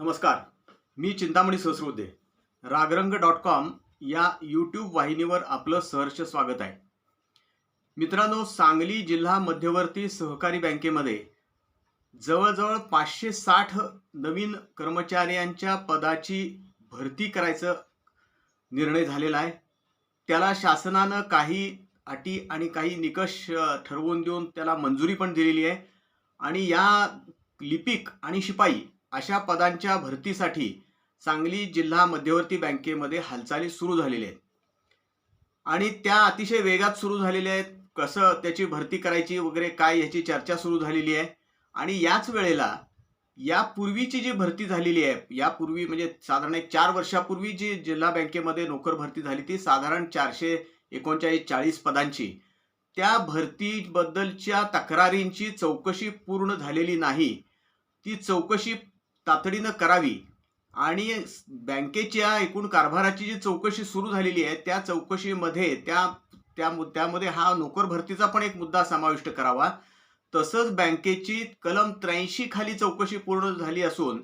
नमस्कार. मी Chintamani Sahasrode. Ragrang dot com या यूट्यूब वाहिनीवर आपलं सहर्ष स्वागत आहे. मित्रांनो सांगली जिल्हा मध्यवर्ती सहकारी बँकेमध्ये जवळजवळ पाचशे साठ नवीन कर्मचाऱ्यांच्या पदाची भरती करायचं निर्णय झालेला आहे. त्याला शासनानं काही अटी आणि काही निकष ठरवून देऊन त्याला मंजुरी पण दिलेली आहे. आणि या लिपिक आणि शिपाई अशा पदांच्या भरतीसाठी सांगली जिल्हा मध्यवर्ती बँकेमध्ये हालचाली सुरू झालेल्या आहेत. आणि त्या अतिशय वेगात सुरू झालेल्या आहेत. कसं त्याची भरती करायची वगैरे काय याची चर्चा सुरू झालेली आहे. आणि याच वेळेला यापूर्वीची जी भरती झालेली आहे यापूर्वी म्हणजे साधारण एक चार वर्षापूर्वी जी जिल्हा बँकेमध्ये नोकर भरती झाली ती साधारण चारशे एकोणचाळीस चाळीस पदांची. त्या भरतीबद्दलच्या तक्रारींची चौकशी पूर्ण झालेली नाही. ती चौकशी तातडीनं करावी. आणि बँकेच्या एकूण कारभाराची जी चौकशी सुरू झालेली आहे त्या चौकशीमध्ये त्या त्या त्यामध्ये हा नोकर भरतीचा पण एक मुद्दा समाविष्ट करावा. तसंच बँकेची कलम त्र्याऐंशी खाली चौकशी पूर्ण झाली असून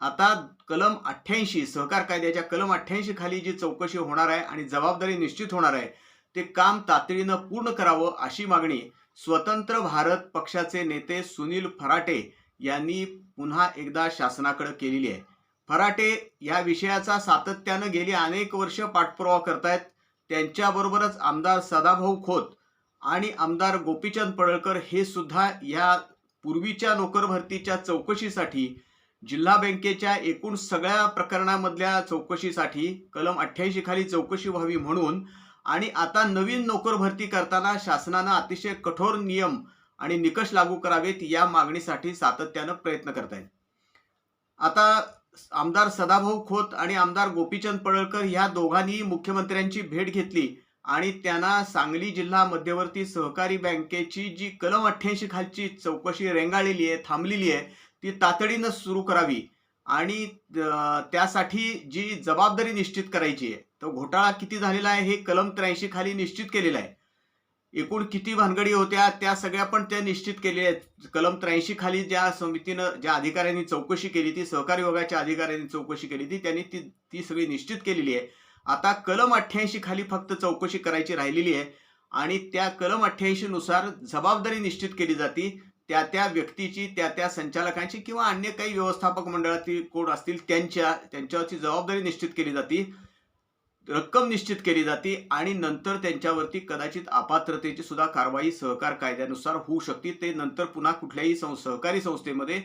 आता कलम अठ्ठ्याऐंशी सहकार कायद्याच्या कलम अठ्ठ्याऐंशी खाली जी चौकशी होणार आहे आणि जबाबदारी निश्चित होणार आहे ते काम तातडीनं पूर्ण करावं अशी मागणी स्वतंत्र भारत पक्षाचे नेते सुनील फराटे यांनी पुन्हा एकदा शासनाकडे केलेली आहे. फराटे या विषयाचा सातत्यानं गेली अनेक वर्ष पाठपुरावा करतायत. त्यांच्याबरोबरच आमदार सदाभाऊ खोत आणि आमदार गोपीचंद पडळकर हे सुद्धा या पूर्वीच्या नोकरभरतीच्या चौकशीसाठी जिल्हा बँकेच्या एकूण सगळ्या प्रकरणामधल्या चौकशीसाठी कलम अठ्ठ्याऐंशी खाली चौकशी व्हावी म्हणून आणि आता नवीन नोकर भरती करताना शासनानं अतिशय कठोर नियम आणि निकष लागू करावेत या मागणीसाठी सातत्यानं प्रयत्न करत आहेत आता आमदार सदाभाऊ खोत आणि आमदार गोपीचंद पडळकर ह्या दोघांनी मुख्यमंत्र्यांची भेट घेतली आणि त्यांना सांगली जिल्हा मध्यवर्ती सहकारी बँकेची जी कलम अठ्ठ्याऐंशी खालची चौकशी रेंगाळलेली आहे थांबलेली आहे ती तातडीनं सुरू करावी आणि त्यासाठी जी जबाबदारी निश्चित करायची आहे तो घोटाळा किती झालेला आहे हे कलम त्र्याऐंशी खाली निश्चित केलेला आहे. एकूण किती भानगडी होत्या त्या सगळ्या पण त्या निश्चित केलेल्या आहेत. कलम त्र्याऐंशी खाली ज्या समितीनं ज्या अधिकाऱ्यांनी चौकशी केली ती सहकारी विभागाच्या अधिकाऱ्यांनी चौकशी केली ती त्यांनी ती ती सगळी निश्चित केलेली आहे. आता कलम अठ्ठ्याऐंशी खाली फक्त चौकशी करायची राहिलेली आहे आणि त्या कलम अठ्ठ्याऐंशी नुसार जबाबदारी निश्चित केली जाते. त्या त्या व्यक्तीची त्या त्या संचालकांची किंवा अन्य काही व्यवस्थापक मंडळातील कोण असतील त्यांच्या त्यांच्यावरची जबाबदारी निश्चित केली जाते. रक्कम निश्चित केली जाते आणि नंतर त्यांच्यावरती कदाचित अपात्रतेची सुद्धा कारवाई सहकार कायद्यानुसार होऊ शकते. ते नंतर पुन्हा कुठल्याही सं सहकारी संस्थेमध्ये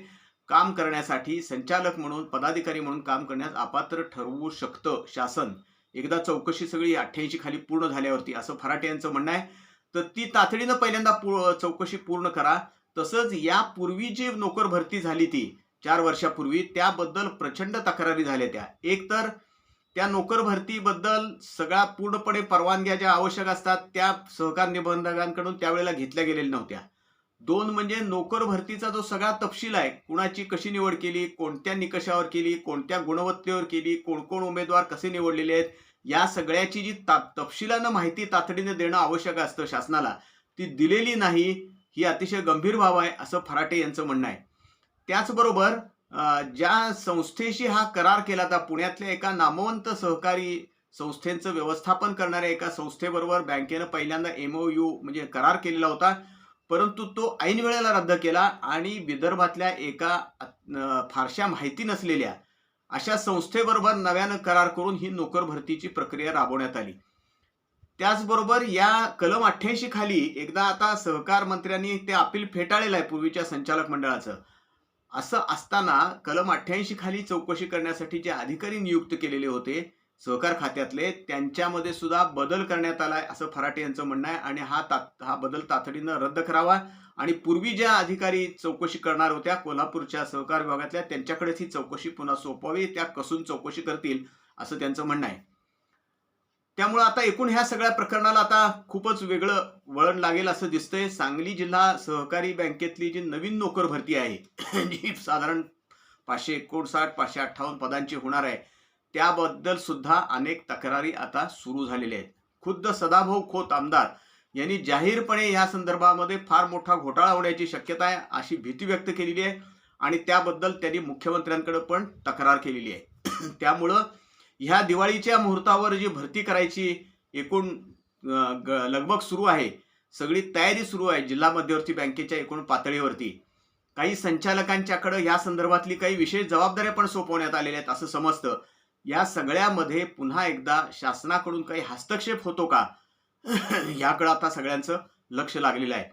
काम करण्यासाठी संचालक म्हणून पदाधिकारी म्हणून काम करण्यास अपात्र ठरवू शकतं शासन. एकदा चौकशी सगळी अठ्ठ्याऐंशी खाली पूर्ण झाल्यावरती असं फराटे यांचं म्हणणं आहे. तर ती तातडीनं पहिल्यांदा पू- चौकशी पूर्ण करा. तसंच यापूर्वी जी नोकर भरती झाली ती चार वर्षापूर्वी त्याबद्दल प्रचंड तक्रारी झाल्या त्या. एकतर त्या नोकर भरतीबद्दल सगळ्या पूर्णपणे परवानग्या ज्या आवश्यक असतात त्या सहकार निबंधकांकडून त्यावेळेला घेतल्या गेलेल्या नव्हत्या. दोन म्हणजे नोकर भरतीचा जो सगळा तपशील आहे कुणाची कशी निवड केली कोणत्या निकषावर केली कोणत्या गुणवत्तेवर केली कोण कोण उमेदवार कसे निवडलेले आहेत या सगळ्याची जी ता तपशिलानं माहिती तातडीने देणं आवश्यक असतं शासनाला ती दिलेली नाही ही अतिशय गंभीर बाब आहे असं फराटे यांचं म्हणणं आहे. त्याचबरोबर ज्या संस्थेशी हा करार केला होता पुण्यातल्या एका नामवंत सहकारी संस्थेचं व्यवस्थापन करणाऱ्या एका संस्थेबरोबर बँकेनं पहिल्यांदा एमओ यू म्हणजे करार केलेला होता. परंतु तो ऐन वेळेला रद्द केला आणि विदर्भातल्या एका फारशा माहिती नसलेल्या अशा संस्थेबरोबर नव्यानं करार करून ही नोकर भरतीची प्रक्रिया राबवण्यात आली. त्याचबरोबर या कलम अठ्ठ्याऐंशी खाली एकदा आता सहकार मंत्र्यांनी ते अपील फेटाळलेलं आहे पूर्वीच्या संचालक मंडळाचं. असं असताना कलम अठ्ठ्याऐंशी खाली चौकशी करण्यासाठी जे अधिकारी नियुक्त केलेले होते सहकार खात्यातले त्यांच्यामध्ये सुद्धा बदल करण्यात आलाय असं फराटे यांचं म्हणणं आहे. आणि हा तात हा बदल तातडीनं रद्द करावा. आणि पूर्वी ज्या अधिकारी चौकशी करणार होत्या कोल्हापूरच्या सहकार विभागातल्या त्यांच्याकडेच ही चौकशी पुन्हा सोपवावी त्या कसून चौकशी करतील असं त्यांचं म्हणणं आहे. त्यामुळे आता एकूण ह्या सगळ्या प्रकरणाला आता खूपच वेगळं वळण लागेल असं दिसतंय. सांगली जिल्हा सहकारी बँकेतली जी नवीन नोकर भरती आहे जी साधारण पाचशे एकोणसाठ पाचशे अठ्ठावन्न पदांची होणार आहे त्याबद्दल सुद्धा अनेक तक्रारी आता सुरू झालेल्या आहेत. खुद्द सदाभाऊ खोत आमदार यांनी जाहीरपणे या संदर्भामध्ये फार मोठा घोटाळा होण्याची शक्यता आहे अशी भीती व्यक्त केलेली आहे आणि त्याबद्दल त्यांनी मुख्यमंत्र्यांकडे पण तक्रार केलेली आहे. त्यामुळं ह्या दिवाळीच्या मुहूर्तावर जी भरती करायची एकूण ग- लगबग सुरू आहे सगळी तयारी सुरू आहे जिल्हा मध्यवर्ती बँकेच्या एकूण पातळीवरती. काही संचालकांच्याकडं या संदर्भातली काही विशेष जबाबदाऱ्या पण सोपवण्यात आलेल्या आहेत असं समजतं. या सगळ्यामध्ये पुन्हा एकदा शासनाकडून काही हस्तक्षेप होतो का? याकडं आता सगळ्यांचं लक्ष लागलेलं आहे.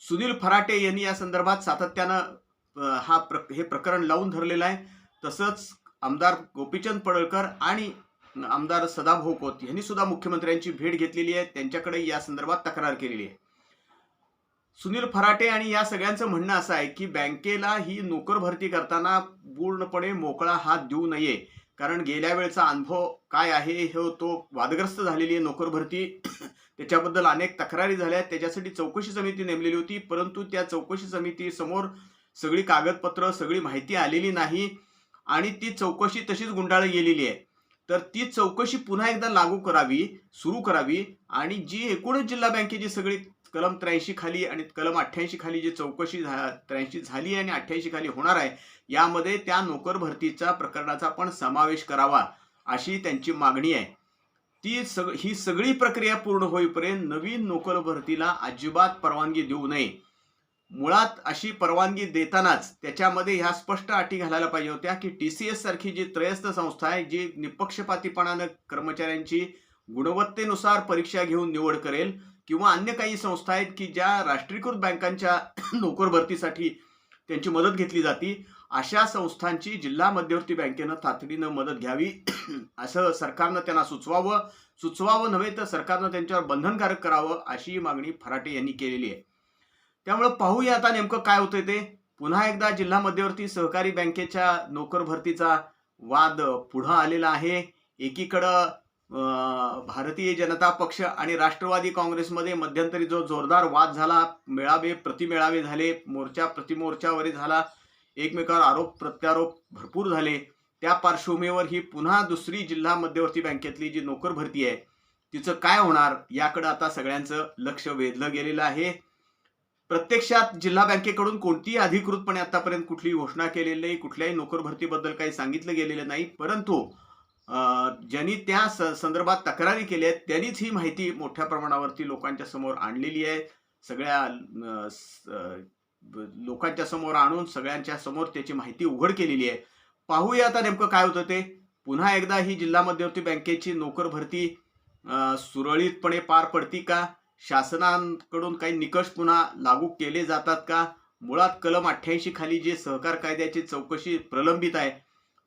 सुनील फराटे यांनी या संदर्भात सातत्यानं हा प्र हे प्रकरण लावून धरलेलं आहे. तसंच आमदार गोपीचंद पडळकर आणि आमदार सदाभाऊ खोत यांनी सुद्धा मुख्यमंत्र्यांची भेट घेतलेली आहे. त्यांच्याकडे या संदर्भात तक्रार केलेली आहे. सुनील फराटे आणि या सगळ्यांचं म्हणणं असं आहे की बँकेला ही नोकर भरती करताना पूर्णपणे मोकळा हात देऊ नये. कारण गेल्या वेळचा अनुभव काय आहे हे तो वादग्रस्त झालेली आहे नोकर भरती. त्याच्याबद्दल अनेक तक्रारी झाल्या त्याच्यासाठी चौकशी समिती नेमलेली होती. परंतु त्या चौकशी समितीसमोर सगळी कागदपत्र सगळी माहिती आलेली नाही. आणि ती चौकशी तशीच गुंडाळी गेलेली आहे. तर ती चौकशी पुन्हा एकदा लागू करावी सुरू करावी आणि जी एकूणच जिल्हा बँकेची सगळी कलम त्र्याऐंशी खाली आणि कलम अठ्ठ्याऐंशी खाली जी चौकशी त्र्याऐंशी झाली आणि अठ्ठ्याऐंशी खाली होणार आहे यामध्ये त्या नोकर भरतीचा प्रकरणाचा पण समावेश करावा अशी त्यांची मागणी आहे. ती सग ही सगळी प्रक्रिया पूर्ण होईपर्यंत नवीन नोकर भरतीला अजिबात परवानगी देऊ नये. मुळात अशी परवानगी देतानाच त्याच्यामध्ये ह्या स्पष्ट अटी घालायला पाहिजे होत्या की टी सी एस सारखी जी त्रयस्थ संस्था आहे जी निपक्षपातीपणानं कर्मचाऱ्यांची गुणवत्तेनुसार परीक्षा घेऊन निवड करेल किंवा अन्य काही संस्था आहेत की ज्या राष्ट्रीयकृत बँकांच्या नोकर भरतीसाठी त्यांची मदत घेतली जाती अशा संस्थांची जिल्हा मध्यवर्ती बँकेनं तातडीनं मदत घ्यावी असं सरकारनं त्यांना सुचवावं. सुचवावं नव्हे तर सरकारनं त्यांच्यावर बंधनकारक करावं अशी मागणी फराटे यांनी केलेली आहे. त्यामुळं पाहूया आता नेमकं काय होतंय ते. पुन्हा एकदा जिल्हा मध्यवर्ती सहकारी बँकेच्या नोकर भरतीचा वाद पुढं आलेला आहे. एकीकडं भारतीय जनता पक्ष आणि राष्ट्रवादी काँग्रेसमध्ये मध्यंतरी जो जोरदार वाद झाला मेळावे प्रतिमेळावे झाले मोर्चा प्रतिमोर्चावरी झाला एकमेकावर आरोप प्रत्यारोप भरपूर झाले. त्या पार्श्वभूमीवर ही पुन्हा दुसरी जिल्हा मध्यवर्ती बँकेतली जी नोकर भरती आहे तिचं काय होणार याकडं आता सगळ्यांचं लक्ष वेधलं गेलेलं आहे. प्रत्यक्षात जिल्हा बँकेकडून कोणतीही अधिकृतपणे आतापर्यंत कुठलीही घोषणा केलेली नाही कुठल्याही नोकर भरतीबद्दल काही सांगितलं गेलेलं नाही. परंतु ज्यांनी त्या स- संदर्भात तक्रारी केल्या आहेत त्यांनीच ही माहिती मोठ्या प्रमाणावरती लोकांच्या समोर आणलेली आहे. सगळ्या लोकांच्या समोर आणून सगळ्यांच्या समोर त्याची माहिती उघड केलेली आहे. पाहूया आता नेमकं काय होतं ते. पुन्हा एकदा ही जिल्हा मध्यवर्ती बँकेची नोकर भरती सुरळीतपणे पार पडती का? शासनाकडून काही निकष पुन्हा लागू केले जातात का? मुळात कलम अठ्ठ्याऐंशी खाली जे सहकार कायद्याची चौकशी प्रलंबित आहे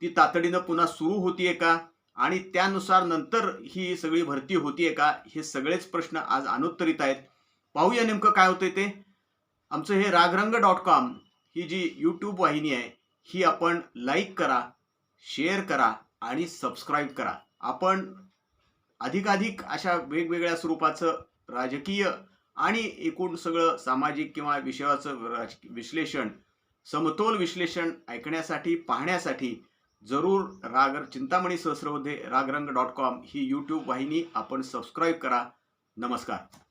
ती तातडीनं पुन्हा सुरू होतीये का? आणि त्यानुसार नंतर ही सगळी भरती होतीये का? हे सगळेच प्रश्न आज अनुत्तरित आहेत. पाहूया नेमकं काय होतंय ते. आमचं हे रागरंग डॉट कॉम ही जी यूट्यूब वाहिनी आहे ही आपण लाईक करा शेअर करा आणि सबस्क्राईब करा. आपण अधिकाधिक अशा वेगवेगळ्या स्वरूपाचं राजकीय आणि एकूण सगळं सामाजिक किंवा विषयाचं राज- विश्लेषण समतोल विश्लेषण ऐकण्यासाठी पाहण्यासाठी जरूर राग चिंतामणी सहस्रमध्ये रागरंग डॉट कॉम ही यूट्यूब वाहिनी आपण सबस्क्राईब करा. नमस्कार.